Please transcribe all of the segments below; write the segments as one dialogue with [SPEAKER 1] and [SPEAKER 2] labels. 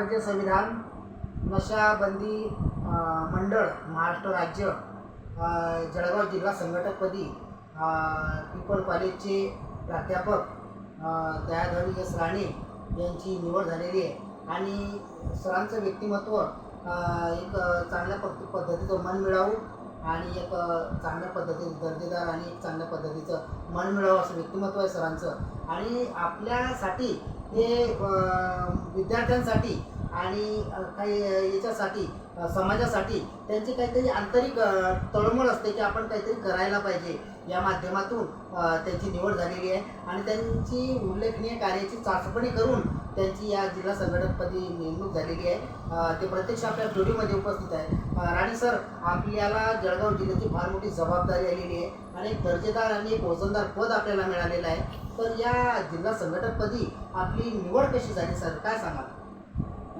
[SPEAKER 1] जे भारतीय संविधान नशाबंदी मंडळ महाराष्ट्र राज्य जळगाव जिल्हा संघटकपदी पीपल कॉलेजचे प्राध्यापक दयाधरी एस राणे यांची निवड झालेली आहे. आणि सरांचं व्यक्तिमत्व एक चांगल्या पद्ध पद्धतीचं मन मिळावू आणि एक चांगल्या पद्धतीचं दर्जेदार आणि एक चांगल्या पद्धतीचं मन मिळावं असं व्यक्तिमत्व आहे सरांचं. आणि आपल्यासाठी हे विद्यार्थ्यांसाठी आणि काही याच्यासाठी समाजासाठी त्यांची काहीतरी आंतरिक तळमळ असते की आपण काहीतरी करायला पाहिजे. या माध्यमातून त्यांची निवड झालेली आहे. आणि त्यांची उल्लेखनीय कार्याची चाचपणी करून त्यांची या जिल्हा संघटकपदी नेमणूक झालेली आहे. ते प्रत्यक्ष आपल्या जोडीमध्ये उपस्थित आहे. अं, राणे सर आपल्याला जळगाव जिल्ह्याची फार मोठी जबाबदारी आलेली आहे. आणि एक दर्जेदार आणि एक वजनदार पद आपल्याला मिळालेलं आहे. तर या जिल्हा संघटकपदी आपली निवड कशी झाली सर? काय सांगाल?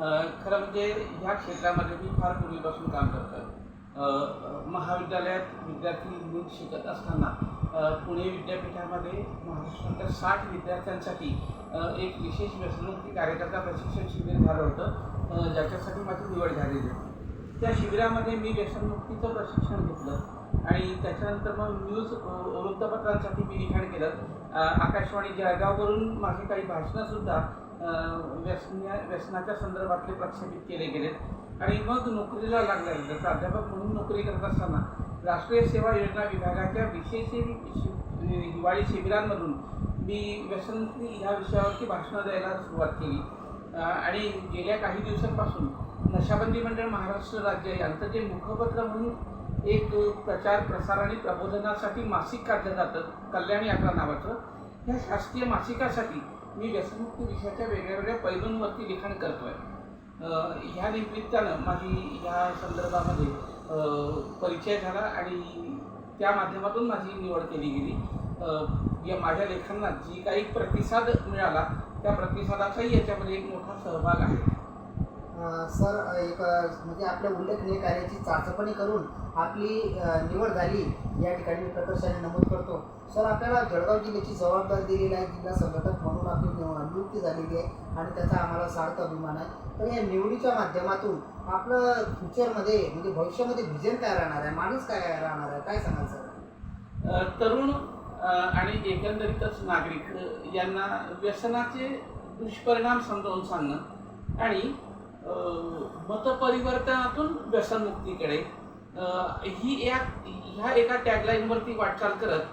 [SPEAKER 2] खरं म्हणजे ह्या क्षेत्रामध्ये मी फार पूर्वीपासून काम करतो महाविद्यालयात विद्यार्थी म्हणून शिकत असताना पुणे विद्यापीठामध्ये महाराष्ट्रातल्या साठ विद्यार्थ्यांसाठी एक विशेष व्यसनमुक्ती कार्यकर्ता प्रशिक्षण शिबिर झालं होतं. ज्याच्यासाठी माझी निवड झालेली होती. त्या शिबिरामध्ये मी व्यसनमुक्तीचं प्रशिक्षण घेतलं आणि त्याच्यानंतर मग न्यूज वृत्तपत्रांसाठी मी लिखाण केलं. आकाशवाणी जळगाववरून माझी काही भाषणंसुद्धा व्यसन्या व्यसनाच्या संदर्भातले प्रक्षेपित केले गेलेत. आणि मग नोकरीला लागल्यानंतर प्राध्यापक म्हणून नोकरी करत असताना राष्ट्रीय सेवा योजना विभागाच्या विशेष शि- हिवाळी शिबिरांमधून मी व्यसन ह्या विषयावरती भाषणं द्यायला सुरुवात केली. आणि गेल्या काही दिवसांपासून नशाबंदी मंडळ महाराष्ट्र राज्य यांचं जे मुखपत्र म्हणून एक प्रचार प्रसार आणि प्रबोधनासाठी मासिक काढलं जातं कल्याण यात्रा नावाचं. ह्या शासकीय मासिकासाठी मी व्यसनमुक्त विषयाच्या वेगळ्या वेगळ्या पैलूंवरती लिखाण करतो आहे ह्या निमित्तानं माझी ह्या संदर्भामध्ये परिचय झाला आणि त्या माध्यमातून माझी निवड केली गेली. या माझ्या लेखनात जी काही प्रतिसाद मिळाला त्या प्रतिसादाचाही याच्यामध्ये एक मोठा सहभाग आहे.
[SPEAKER 1] सर एक म्हणजे आपल्या उल्लेखनीय कार्याची चाचपणी करून आपली निवड झाली. या ठिकाणी मी प्रकर्षाने नमूद करतो. सर आपल्याला जळगाव जिल्ह्याची जबाबदारी दिलेली आहे. जिल्हा संघटक म्हणून आपली नियुक्ती झालेली आहे आणि त्याचा आम्हाला सार्थ अभिमान आहे. तर या निवडीच्या माध्यमातून आपलं फ्युचरमध्ये म्हणजे भविष्यामध्ये व्हिजन काय राहणार आहे? माणूस काय राहणार आहे? काय सांगाल सर?
[SPEAKER 2] तरुण आणि एकंदरीतच नागरिक यांना व्यसनाचे दुष्परिणाम समजावून सांगणं आणि मतपरिवर्तनातून व्यसनमुक्तीकडे. ही या ह्या एका टॅगलाईनवरती वाटचाल करत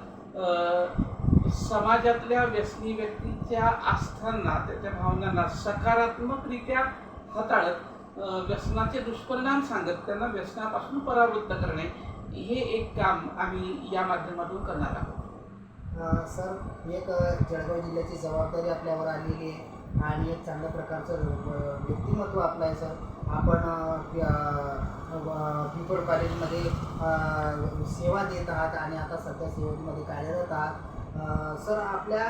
[SPEAKER 2] समाजातल्या व्यसनी व्यक्तीच्या आस्थांना त्याच्या भावनांना सकारात्मकरित्या हाताळत व्यसनाचे दुष्परिणाम सांगत त्यांना व्यसनापासून परावृत्त करणे हे एक काम आम्ही या माध्यमातून करणार आहोत.
[SPEAKER 1] सर एक जळगाव जिल्ह्याची जबाबदारी आपल्यावर आलेली आहे. आणि एक चांगल्या प्रकारचं व्यक्तिमत्व आपलं आहे सर. आपण पिंपळ कॉलेजमध्ये सेवा देत आहात आणि आता सध्या सेवेमध्ये कार्यरत आहात. सर आपल्या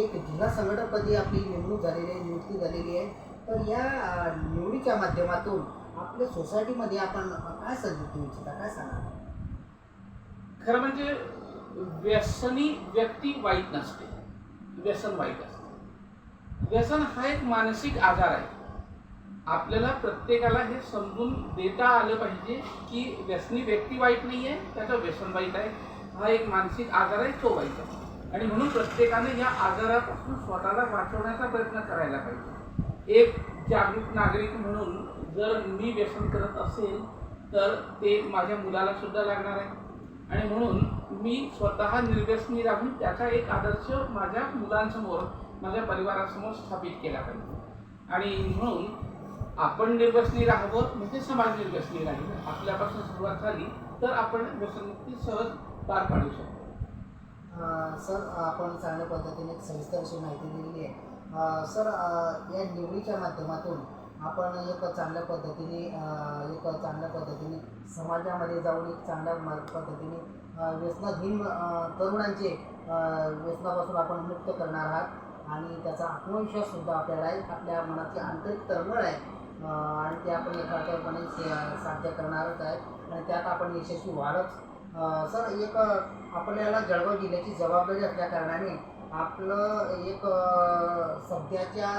[SPEAKER 1] एक जिल्हा संघटकपदी आपली नेमणूक झालेली आहे नियुक्ती झालेली आहे. तर या निवडीच्या माध्यमातून आपल्या सोसायटीमध्ये आपण काय संधी देऊ इच्छिता? काय सांगा
[SPEAKER 2] खरं म्हणजे व्यसनी व्यक्ती वाईट नसते. व्यसन वाईट असते. व्यसन हा एक मानसिक आजार आहे. आपल्याला प्रत्येकाला हे समजून देता आलं पाहिजे की व्यसनी व्यक्ती वाईट नाही आहे त्याचं व्यसन वाईट आहे. हा एक मानसिक आजार आहे तो वाईट आहे. आणि म्हणून प्रत्येकाने या आजारापासून स्वतःला वाचवण्याचा प्रयत्न करायला पाहिजे. एक जागरूक नागरिक म्हणून जर मी व्यसन करत असेल तर ते माझ्या मुलाला सुद्धा लागणार आहे. आणि म्हणून मी स्वतः निर्व्यसनी राहून त्याचा एक आदर्श माझ्या मुलांसमोर माझ्या परिवारासमोर स्थापित केला पाहिजे. आणि म्हणून आपण निर्व्यसनी राहावं म्हणजे समाज निर्व्यसनी राहील. आपल्यापासून सुरुवात झाली तर आपण व्यसनमुक्ती सहज पार पाडू शकतो.
[SPEAKER 1] सर आपण चांगल्या पद्धतीने एक सविस्तर अशी माहिती दिलेली आहे. सर या निवडीच्या माध्यमातून आपण एक चांगल्या पद्धतीने एक चांगल्या पद्धतीने समाजामध्ये जाऊन एक चांगल्या पद्धतीने व्यसनाधीन तरुणांचे व्यसनापासून आपण मुक्त करणार आहात. आणि त्याचा आत्मविश्वाससुद्धा आपल्याला आहे आपल्या मनाची आंतरिक तळमळ आहे. आणि ते आपण यथार्थपणे साध्य करणारच आहे. आणि त्यात आपण यशस्वी व्हालच सर एक आपल्याला जळगाव जिल्ह्याची जबाबदारी असल्या कारणाने आपलं एक सध्याच्या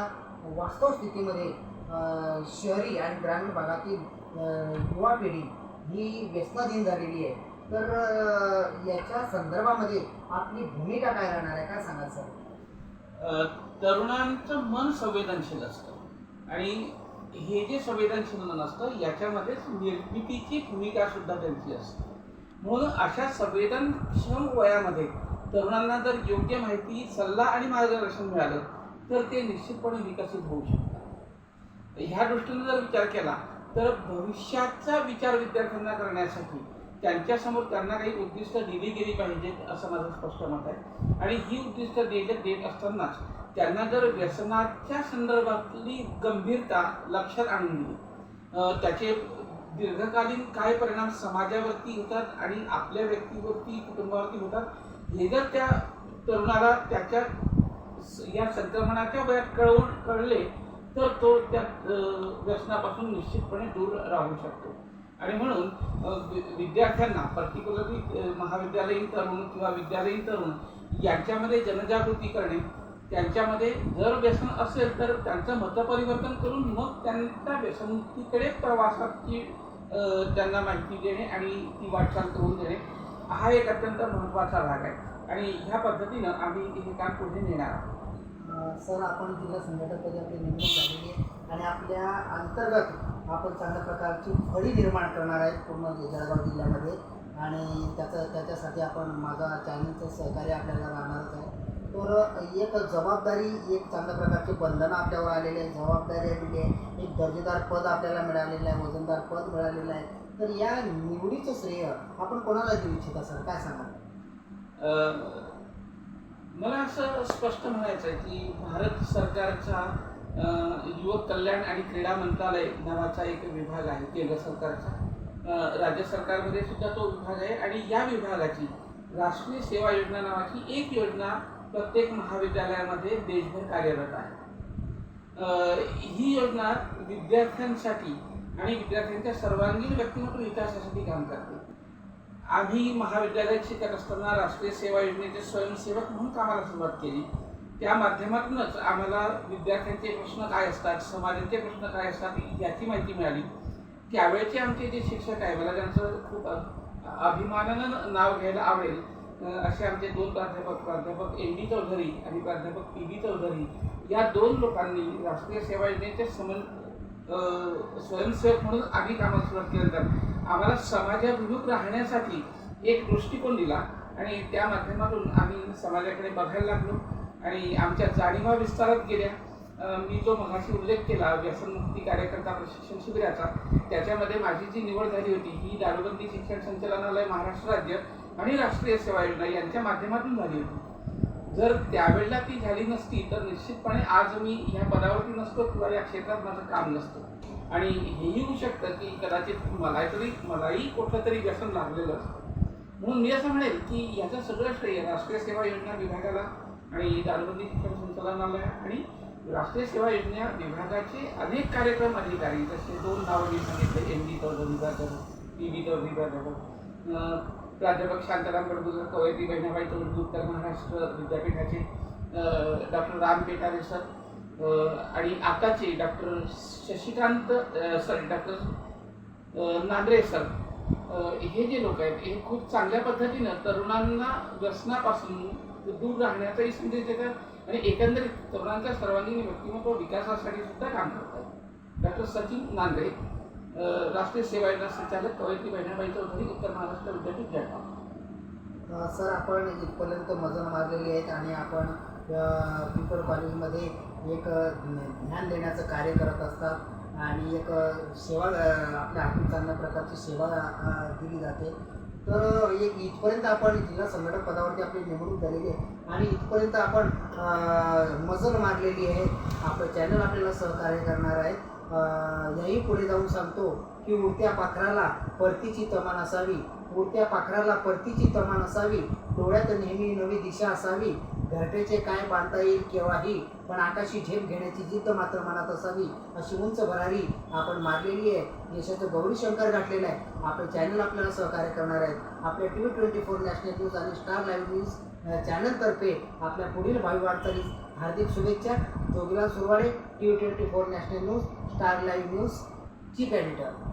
[SPEAKER 1] वास्तव स्थितीमध्ये शहरी आणि ग्रामीण भागातील युवा पिढी ही व्यसनाधीन झालेली आहे. तर याच्या संदर्भामध्ये आपली भूमिका काय राहणार आहे? काय सांगाल सर?
[SPEAKER 2] तरुणांचं मन संवेदनशील असतं. आणि हे जे संवेदनशील मन असतं याच्यामध्येच निर्मितीची भूमिका सुद्धा त्यांची असते. म्हणून अशा संवेदनक्षम वयामध्ये तरुणांना जर योग्य माहिती सल्ला आणि मार्गदर्शन मिळालं तर ते निश्चितपणे विकसित होऊ शकतात. ह्या दृष्टीने जर विचार केला तर भविष्याचा विचार विद्यार्थ्यांना करण्यासाठी त्यांच्यासमोर त्यांना काही उद्दिष्ट दिली गेली पाहिजेत असं माझं स्पष्ट मत आहे. आणि ही उद्दिष्ट देत देत असतानाच त्यांना जर व्यसनाच्या संदर्भातली गंभीरता लक्षात आणून दिली त्याचे दीर्घकालीन काय परिणाम समाजावरती होतात आणि आपल्या व्यक्तीवरती कुटुंबावरती होतात हे जर त्या तरुणाला त्याच्या या संक्रमणाच्या वयात कळवून कळले तर तो त्या व्यसनापासून निश्चितपणे दूर राहू शकतो. आणि म्हणून वि- विद्यार्थ्यांना पर्टिक्युलरली महाविद्यालयीन तरुण किंवा विद्यालयीन तरुण यांच्यामध्ये जनजागृती करणे त्यांच्यामध्ये जर व्यसन असेल तर त्यांचं मतपरिवर्तन करून मग त्यांच्या व्यसनमुक्तीकडे प्रवासाची त्यांना माहिती देणे आणि ती वाटचाल करून देणे हा एक अत्यंत महत्त्वाचा भाग आहे. आणि ह्या पद्धतीनं आम्ही हे काम पुढे नेणार आहोत.
[SPEAKER 1] सर आपण जिल्हा संघटकपदी आपली नेमणूक झालेली आहे आणि आपल्या अंतर्गत आपण चांगल्या प्रकारची फळी निर्माण करणार आहेत पूर्ण जि- जळगाव जिल्ह्यामध्ये. आणि त्याचं त्याच्यासाठी आपण माझा चॅनलचं सहकार्य आपल्याला राहणारच आहे. तर एक जबाबदारी एक चांगल्या प्रकारची बंधनं आपल्यावर आलेली आहे जबाबदारी आलेली आहे एक दर्जेदार पद आपल्याला मिळालेलं आहे वजनदार पद मिळालेलं आहे. तर या निवडीचं श्रेय आपण कोणाला देऊ इच्छिता सर? काय सांगा
[SPEAKER 2] मला असं स्पष्ट म्हणायचं आहे की भारत सरकारचा युवक कल्याण आणि क्रीडा मंत्रालय नावाचा एक विभाग आहे केंद्र सरकारचा. राज्य सरकारमध्ये सुद्धा तो विभाग आहे आणि या विभागाची राष्ट्रीय सेवा योजना नावाची एक योजना प्रत्येक महाविद्यालयामध्ये देशभर कार्यरत आहे. ही योजना विद्यार्थ्यांसाठी आणि विद्यार्थ्यांच्या सर्वांगीण व्यक्तिमत्व विकासासाठी काम करते. आम्ही महाविद्यालयात शिकत असताना राष्ट्रीय सेवा योजनेचे स्वयंसेवक म्हणून कामाला सुरुवात केली. त्या माध्यमातूनच आम्हाला विद्यार्थ्यांचे प्रश्न काय असतात समाजाचे प्रश्न काय असतात याची माहिती मिळाली. त्यावेळचे आमचे जे शिक्षक आहे मला त्यांचं खूप अभिमानानं नाव घ्यायला आवडेल. असे आमचे दोन प्राध्यापक प्राध्यापक एन डी चौधरी आणि प्राध्यापक पी बी चौधरी या दोन लोकांनी राष्ट्रीय सेवा योजनेचे समन स्वयंसेवक म्हणून आम्ही कामाला सुरुवात केल्यानंतर आम्हाला समाजाभिमुख राहण्यासाठी एक दृष्टिकोन दिला आणि त्या माध्यमातून आम्ही समाजाकडे बघायला लागलो. आणि आमच्या जाणीवा विस्तारत गेल्या. मी जो मगाशी उल्लेख केला व्यसनमुक्ती कार्यकर्ता प्रशिक्षण शिबिराचा त्याच्यामध्ये माझी जी निवड झाली होती ही दारूबंदी शिक्षण संचालनालय महाराष्ट्र राज्य आणि राष्ट्रीय सेवा योजना यांच्या माध्यमातून झाली होती. जर त्यावेळेला ती झाली नसती तर निश्चितपणे आज मी ह्या पदावरती नसतो किंवा या क्षेत्रात माझं काम नसतं. आणि हेही होऊ शकतं की कदाचित मला तरी मलाही कुठलं तरी व्यसन लागलेलं असतं. म्हणून मी असं म्हणेल की याचं सगळं श्रेय राष्ट्रीय सेवा योजना विभागाला आणि दारुबंदी शिक्षण संचालनालय आणि राष्ट्रीय सेवा योजना विभागाचे अनेक कार्यक्रम अधिकारी जसे दोन नावं मी सांगितले. एम डी चौधरी प्राध्यापक पी बी चौधरी प्राध्यापक प्राध्यापक शांताराम गडगुजर कवयत्री बहिणाबाई चौधरी उत्तर महाराष्ट्र विद्यापीठाचे डॉक्टर राम पेटारे सर आणि आताचे doctor Shashikant sorry doctor Nandre sir. हे जे लोक आहेत हे खूप चांगल्या पद्धतीनं तरुणांना व्यसनापासून दूर राहण्याचाही संदेश देतात आणि एकंदरीत तरुणांच्या सर्वांगीण व्यक्तिमत्व विकासासाठी सुद्धा काम करतात. डॉक्टर सचिन नांदे राष्ट्रीय सेवा योजना संचालक कवयत्री बहिणाबाई चौधरी उत्तर महाराष्ट्र विद्यापीठ जळगाव.
[SPEAKER 1] सर आपण इथपर्यंत मजल मारलेली आहेत आणि आपण अ, कॉलेजमध्ये एक ज्ञान देण्याचं कार्य करत असतात. आणि एक सेवा आपल्या हातून चांगल्या प्रकारची सेवा दिली जाते. तर एक इथपर्यंत आपण जिल्हा संघटक पदावरती आपली निवडणूक झालेली आहे. आणि इथपर्यंत आपण मजल मारलेली आहे. आपलं चॅनल आपल्याला सहकार्य करणार आहे. याही पुढे जाऊन सांगतो की उडत्या पाखराला परतीची तमान असावी. उडत्या पाखराला परतीची तमान असावी. डोळ्यात नेहमी नवी दिशा असावी. घरटेचे काय बांधता येईल केव्हाही पण आकाशी झेप घेण्याची जिद्द मात्र मनात असावी अशी उंच भरारी आपण मारलेली आहे. यशाचं गौरी शंकर गाठलेलं आहे. आपले चॅनल आपल्याला सहकार्य करणार आहेत. आपल्या T V twenty four national news आणि स्टार लाईव्ह न्यूज चॅनलतर्फे आपल्या पुढील भावी वाटचालीस हार्दिक शुभेच्छा. Jogilal Suravade T V twenty four national news star live news chief editor